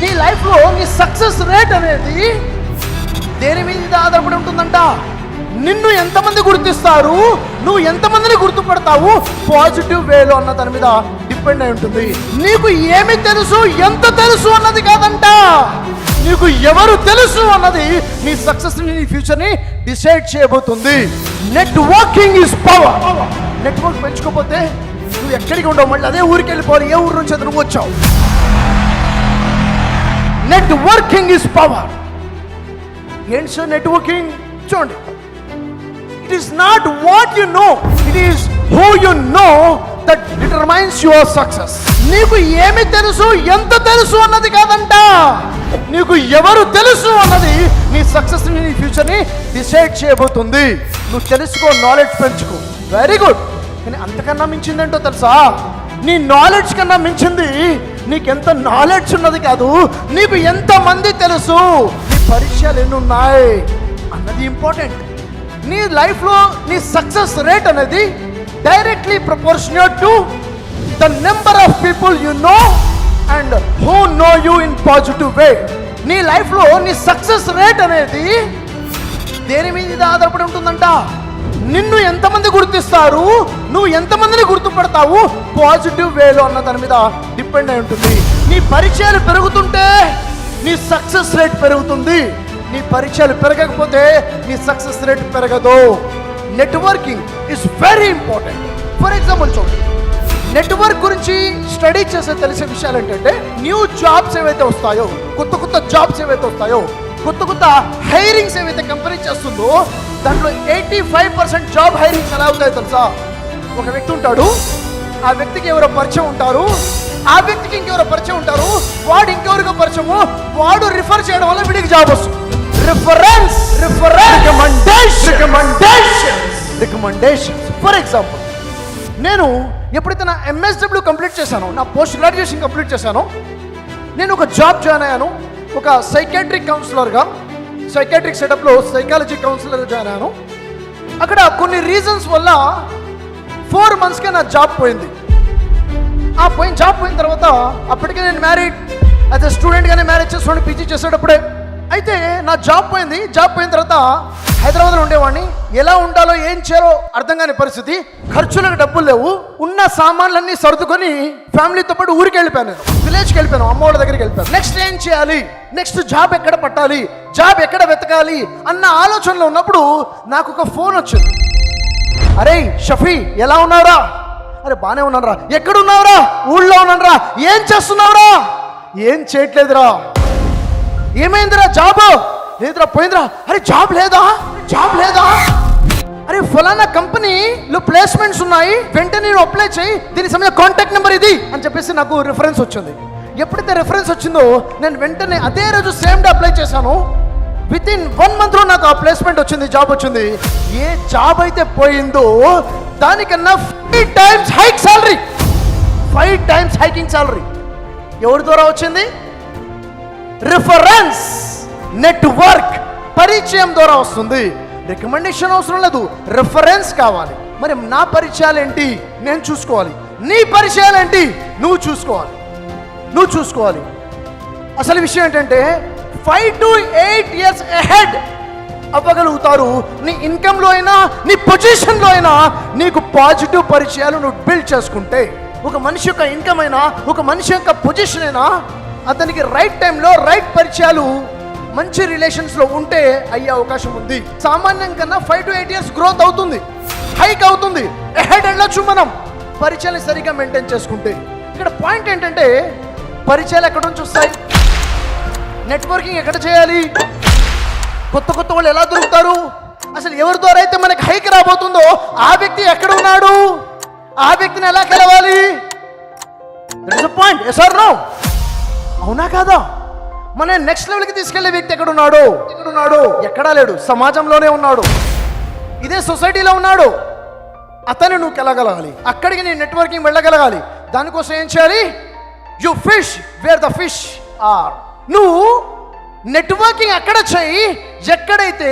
నీ లైఫ్లో నీ సక్సెస్ రేట్ అనేది దేని మీద ఆధారపడి ఉంటుందంట? నిన్ను ఎంతమంది గుర్తిస్తారు? నువ్వు ఎంతమందిని గుర్తుపడతావు? పాజిటివ్ వేలో అన్న దాని మీద డిపెండ్ అయి ఉంటుంది. నీకు ఏమి తెలుసు ఎంత తెలుసు అన్నది కాదంట. నీకు ఎవరు తెలుసు అన్నది నీ సక్సెస్ని నీ ఫ్యూచర్ని డిసైడ్ చేయబోతుంది. నెట్వర్కింగ్ ఇస్ పవర్ నెట్వర్క్ పెంచుకోకపోతే నువ్వు ఎక్కడికి ఉండవు? మళ్ళీ అదే ఊరికి వెళ్ళిపోవాలి. ఏ ఊరు నుంచి నువ్వు వచ్చావు? నెట్వర్కింగ్ ఇస్ పవర్ ఏంటి సార్ నెట్వర్కింగ్ చూడండి it is not what you know it is who you know that determines your success నీకు ఏమి తెలుసు ఎంత తెలుసు అన్నది కాదంట. నీకు ఎవరు తెలుసు అన్నది నీ సక్సెస్ నీ ఫ్యూచర్ని డిసైడ్ చేయబోతుంది. నువ్వు తెలుసుకో నాలెడ్జ్ పెంచుకో. వెరీ గుడ్ కానీ అంతకన్నా మించిందేంటో తెలుసా? నీ నాలెడ్జ్ కన్నా మించింది నీకెంత నాలెడ్జ్ ఉన్నది కాదు. నీకు ఎంత మంది తెలుసు? నీ పరీక్షలు ఎన్ని ఉన్నాయి అన్నది ఇంపార్టెంట్ నీ లైఫ్లో నీ సక్సెస్ రేట్ అనేది directly proportional to the number of people you know and who know you in positive way నీ లైఫ్లో నీ సక్సెస్ రేట్ అనేది దేని మీద ఆధారపడి ఉంటుందంట? నిన్ను ఎంతమంది గుర్తిస్తారు? నువ్వు ఎంతమందిని గుర్తుపడతావు? పాజిటివ్ వేలో అన్న దాని మీద డిపెండ్ అయి ఉంటుంది. నీ పరిచయాలు పెరుగుతుంటే నీ సక్సెస్ రేట్ పెరుగుతుంది. నీ పరిచయాలు పెరగకపోతే నీ సక్సెస్ రేట్ పెరగదు. Networking is very important for example చూడండి. నెట్వర్క్ గురించి స్టడీ చేసే తెలిసే విషయాలు ఏంటంటే న్యూ జాబ్స్ ఏవైతే వస్తాయో కొత్త కొత్త జాబ్స్ ఏవైతే వస్తాయో కొత్త కొత్త హైరింగ్స్ ఏవైతే కంపెనీ చేస్తుందో దాంట్లో eighty five percent job hirings ఎలా అవుతాయో తెలుసా? ఒక వ్యక్తి ఉంటాడు ఆ వ్యక్తికి ఎవరో పరిచయం ఉంటారు ఆ వ్యక్తికి ఇంకెవరో పరిచయం ఉంటారు వాడు ఇంకెవరికో పరిచయము వాడు రిఫర్ చేయడం వల్ల వీడికి జాబ్ వస్తుంది. Reference reference recommendation recommendation for example నేను ఎప్పుడైతే నా ఎంఎస్డబ్ల్యూ కంప్లీట్ చేశానో నా పోస్ట్ గ్రాడ్యుయేషన్ కంప్లీట్ చేశానో నేను ఒక జాబ్ జాయిన్ అయ్యాను ఒక సైకాట్రిక్ కౌన్సిలర్గా సైకాట్రిక్ సెటప్లో సైకాలజీ కౌన్సిలర్ జాయిన్ అయ్యాను అక్కడ కొన్ని రీజన్స్ వల్ల ఫోర్ మంత్స్కే నా జాబ్ పోయింది. ఆ పోయిన జాబ్ పోయిన తర్వాత అప్పటికే నేను మ్యారీడ్ యాజ్ ఎ స్టూడెంట్గానే మ్యారేజ్ చేసుకోండి పీజీ చేసేటప్పుడే. అయితే నా జాబ్ పోయింది. జాబ్ పోయిన తర్వాత హైదరాబాద్లో ఉండేవాడిని. ఎలా ఉండాలో ఏం చేయాలో అర్థం కాని పరిస్థితి. ఖర్చులకు డబ్బులు లేవు. ఉన్న సామాన్లన్నీ సర్దుకొని ఫ్యామిలీతో పాటు ఊరికి వెళ్ళిపోయాను నేను. విలేజ్కి వెళ్ళిపోయాను. అమ్మ వాళ్ళ దగ్గరికి వెళ్ళిపోయాను. నెక్స్ట్ ఏం చేయాలి? నెక్స్ట్ జాబ్ ఎక్కడ పట్టాలి? జాబ్ ఎక్కడ వెతకాలి? అన్న ఆలోచనలో ఉన్నప్పుడు నాకు ఒక ఫోన్ వచ్చింది. అరే షఫీ ఎలా ఉన్నావురా? అరే బాగానే ఉన్నానురా. ఎక్కడున్నావురా? ఊళ్ళో ఉన్నానురా. ఏం చేస్తున్నావురా? ఏం చేయట్లేదురా. ఏమైందిరా జాబ్? లేదురా పోయిందిరా. అరే జాబ్ లేదా? జాబ్ లేదా? అరే ఫలానా కంపెనీలో ప్లేస్మెంట్స్ ఉన్నాయి. వెంటనే నేను అప్లై చేయి. దీని సమయం కాంటాక్ట్ నెంబర్ ఇది అని చెప్పేసి నాకు రిఫరెన్స్ వచ్చింది. ఎప్పుడైతే రిఫరెన్స్ వచ్చిందో నేను వెంటనే అదే రోజు సేమ్ డే అప్లై చేశాను. విత్ ఇన్ వన్ మంత్లో నాకు ఆ ప్లేస్మెంట్ వచ్చింది జాబ్ వచ్చింది. ఏ జాబ్ అయితే పోయిందో దానికన్నా five times hike salary five times hiking salary ఎవరి ద్వారా వచ్చింది? రిఫరెన్స్ నెట్వర్క్ పరిచయం ద్వారా వస్తుంది. రికమెండేషన్ అవసరం లేదు. రిఫరెన్స్ కావాలి. మరి నా పరిచయాలు ఏంటి నేను చూసుకోవాలి. నీ పరిచయాలు ఏంటి నువ్వు చూసుకోవాలి. నువ్వు చూసుకోవాలి. అసలు విషయం ఏంటంటే five to eight years ahead అవ్వగలుగుతారు. నీ ఇన్కంలో అయినా నీ పొజిషన్లో అయినా నీకు పాజిటివ్ పరిచయాలు నువ్వు బిల్డ్ చేసుకుంటే ఒక మనిషి యొక్క ఇన్కమ్ అయినా ఒక మనిషి యొక్క పొజిషన్ అయినా అతనికి రైట్ టైంలో రైట్ పరిచయాలు మంచి రిలేషన్స్లో ఉంటే అయ్యే అవకాశం ఉంది. సామాన్యం కన్నా five to eight years growth అవుతుంది. హైక్ అవుతుంది. అహెడ్ వెళ్ళొచ్చు మనం. పరిచయాలు సరిగ్గా మెయింటైన్ చేసుకుంటే. ఇక్కడ పాయింట్ ఏంటంటే పరిచయాలు ఎక్కడ నుంచి వస్తాయి? నెట్వర్కింగ్ ఎక్కడ చేయాలి? కొత్త కొత్త వాళ్ళు ఎలా దొరుకుతారు? అసలు ఎవరి ద్వారా అయితే మనకి హైక్ రాబోతుందో ఆ వ్యక్తి ఎక్కడ ఉన్నాడు? ఆ వ్యక్తిని ఎలా కలవాలి? పాయింట్ ఎస్ ఆర్ నో అవునా కాదా? మన నెక్స్ట్ లెవెల్కి తీసుకెళ్ళే వ్యక్తి ఎక్కడ ఉన్నాడు? ఎక్కడ ఉన్నాడు? ఎక్కడా లేడు. సమాజంలోనే ఉన్నాడు. ఇదే సొసైటీలో ఉన్నాడు. అతను నువ్వు వెళ్ళగలగాలి అక్కడికి నీ నెట్వర్కింగ్ వెళ్ళగలగాలి. దానికోసం ఏం చేయాలి? You fish where the fish are నువ్వు నెట్వర్కింగ్ ఎక్కడ చేయి ఎక్కడైతే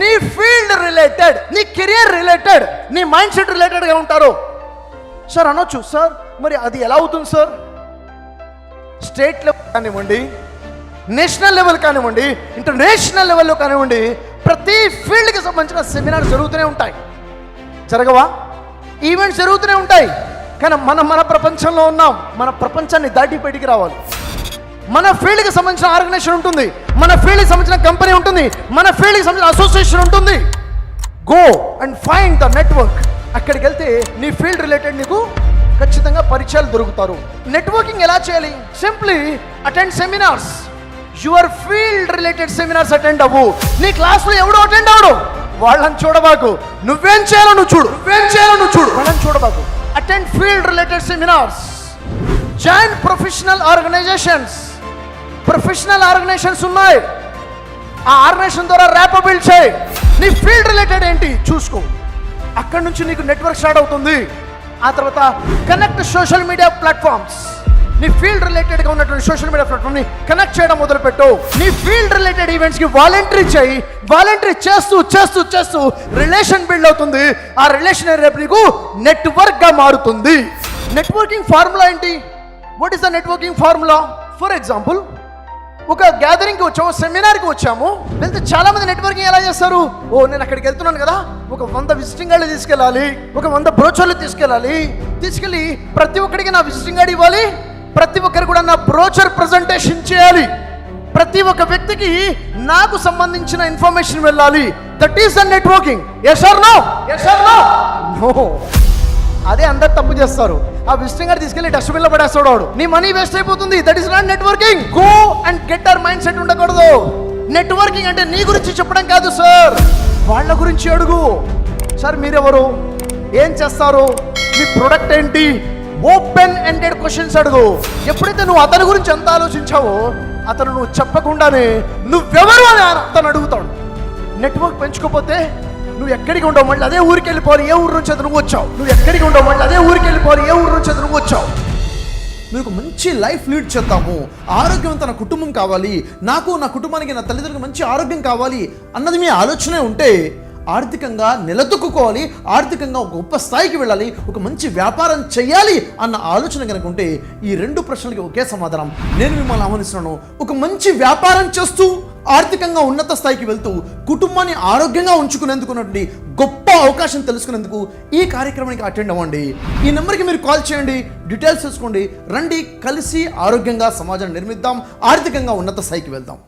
నీ ఫీల్డ్ రిలేటెడ్ నీ కెరియర్ రిలేటెడ్ నీ మైండ్ సెట్ రిలేటెడ్గా ఉంటారో. సార్ అనొచ్చు. సార్ మరి అది ఎలా అవుతుంది సార్ స్టేట్ లెవెల్ కానివ్వండి నేషనల్ లెవెల్ కానివ్వండి ఇంటర్నేషనల్ లెవెల్లో కానివ్వండి ప్రతి ఫీల్డ్కి సంబంధించిన సెమినార్ జరుగుతూనే ఉంటాయి. జరగవా? ఈవెంట్స్ జరుగుతూనే ఉంటాయి. కానీ మనం మన ప్రపంచంలో ఉన్నాం. మన ప్రపంచాన్ని దాటి బయటికి రావాలి. మన ఫీల్డ్కి సంబంధించిన ఆర్గనైజేషన్ ఉంటుంది. మన ఫీల్డ్కి సంబంధించిన కంపెనీ ఉంటుంది. మన ఫీల్డ్కి సంబంధించిన అసోసియేషన్ ఉంటుంది. Go and find the network అక్కడికి వెళ్తే నీ ఫీల్డ్ రిలేటెడ్ నీకు ఖచ్చితంగా పరిచయాలు దొరుకుతారు. నెట్వర్కింగ్ ఎలా చేయాలి? Simply attend seminars your field related seminars attend అవ్వు. నీ క్లాస్లో ఎవడు అటెండ్ అవడు వాళ్ళని చూడబాకు. నువ్వేం చేయాలో నువ్వు చూడు. నువ్వేం చేయాలో నువ్వు చూడు. వాళ్ళని చూడబాకు. Attend field related seminars join professional organizations professional organizations ఉన్నాయి. ఆ ఆర్గనైజేషన్ ద్వారా ర్యాప్ బిల్డ్ చేయి. నీ ఫీల్డ్ రిలేటెడ్ ఏంటి? చూసుకో. అక్కడి నుంచి నీకు నెట్వర్క్ స్టార్ట్ అవుతుంది. ఆ తర్వాత కనెక్ట్ సోషల్ మీడియా ప్లాట్ఫామ్స్ నీ ఫీల్డ్ రిలేటెడ్గా ఉన్నటువంటి సోషల్ మీడియా ప్లాట్ఫామ్ని కనెక్ట్ చేయడం మొదలుపెట్టు. నీ ఫీల్డ్ రిలేటెడ్ ఈవెంట్స్కి వాలంటరీ చేయి. వాలంటరీ చేస్తూ చేస్తూ చేస్తూ రిలేషన్ బిల్డ్ అవుతుంది. ఆ రిలేషన్ రేపు నీకు నెట్వర్క్గా మారుతుంది. నెట్వర్కింగ్ ఫార్ములా ఏంటి? What is the networking formula for example ఒక గ్యాదరింగ్కి వచ్చాము సెమినార్కి వచ్చాము. వెళ్తే చాలా మంది నెట్వర్కింగ్ ఎలా చేస్తారు? ఓ నేను అక్కడికి వెళ్తున్నాను కదా. ఒక వంద విజిటింగ్ కార్డులు తీసుకెళ్ళాలి. ఒక వంద బ్రోచర్లు తీసుకెళ్ళాలి. తీసుకెళ్ళి ప్రతి ఒక్కడికి నా విజిటింగ్ కార్డు ఇవ్వాలి. ప్రతి ఒక్కరికి కూడా నా బ్రోచర్ ప్రజెంటేషన్ చేయాలి. ప్రతి ఒక్క వ్యక్తికి నాకు సంబంధించిన ఇన్ఫర్మేషన్ వెళ్ళాలి. That is the networking yes or no yes or no no అదే అందరు తప్పు చేస్తారు. ఆ విజిటింగ్ గారు తీసుకెళ్ళి డస్ట్బిన్లో పడేస్తాడు వాడు. నీ మనీ వేస్ట్ అయిపోతుంది. That is not networking go and get our mind set ఉండకూడదు. నెట్వర్కింగ్ అంటే నీ గురించి చెప్పడం కాదు సార్ వాళ్ళ గురించి అడుగు. సార్ మీరెవరు? ఏం చేస్తారు? మీ ప్రొడక్ట్ ఏంటి? ఓపెన్ ఎండెడ్ క్వశ్చన్స్ అడుగు. ఎప్పుడైతే నువ్వు అతని గురించి ఎంత ఆలోచించావో అతను నువ్వు చెప్పకుండానే నువ్వెవరు అని అతను అడుగుతాడు. నెట్వర్క్ పెంచుకోపోతే నువ్వు ఎక్కడికి ఉండవు. మళ్ళీ అదే ఊరికి వెళ్ళిపోవాలి. ఏ ఊరు నుంచి నువ్వు వచ్చావు? నువ్వు ఎక్కడికి ఉండవు. మళ్ళీ అదే ఊరికి వెళ్ళిపోవాలి. ఏ ఊరు నుంచి నువ్వు వచ్చావు? మీకు మంచి లైఫ్ లీడ్ చేద్దాము. ఆరోగ్యవంతమైన కుటుంబం కావాలి. నాకు నా కుటుంబానికి నా తల్లిదండ్రులకు మంచి ఆరోగ్యం కావాలి అన్నది మీ ఆలోచనే ఉంటే ఆర్థికంగా నిలదొక్కుకోవాలి ఆర్థికంగా ఒక గొప్ప స్థాయికి వెళ్ళాలి ఒక మంచి వ్యాపారం చేయాలి అన్న ఆలోచన కనుక ఉంటే ఈ రెండు ప్రశ్నలకి ఒకే సమాధానం. నేను మిమ్మల్ని ఆహ్వానిస్తున్నాను ఒక మంచి వ్యాపారం చేస్తూ ఆర్థికంగా ఉన్నత స్థాయికి వెళ్తూ కుటుంబాన్ని ఆరోగ్యంగా ఉంచుకునేందుకున్నటువంటి గొప్ప అవకాశం తెలుసుకునేందుకు ఈ కార్యక్రమానికి అటెండ్ అవ్వండి. ఈ నెంబర్కి మీరు కాల్ చేయండి డీటెయిల్స్ తెలుసుకోండి రండి కలిసి ఆరోగ్యంగా సమాజాన్ని నిర్మిద్దాం ఆర్థికంగా ఉన్నత స్థాయికి వెళ్దాం.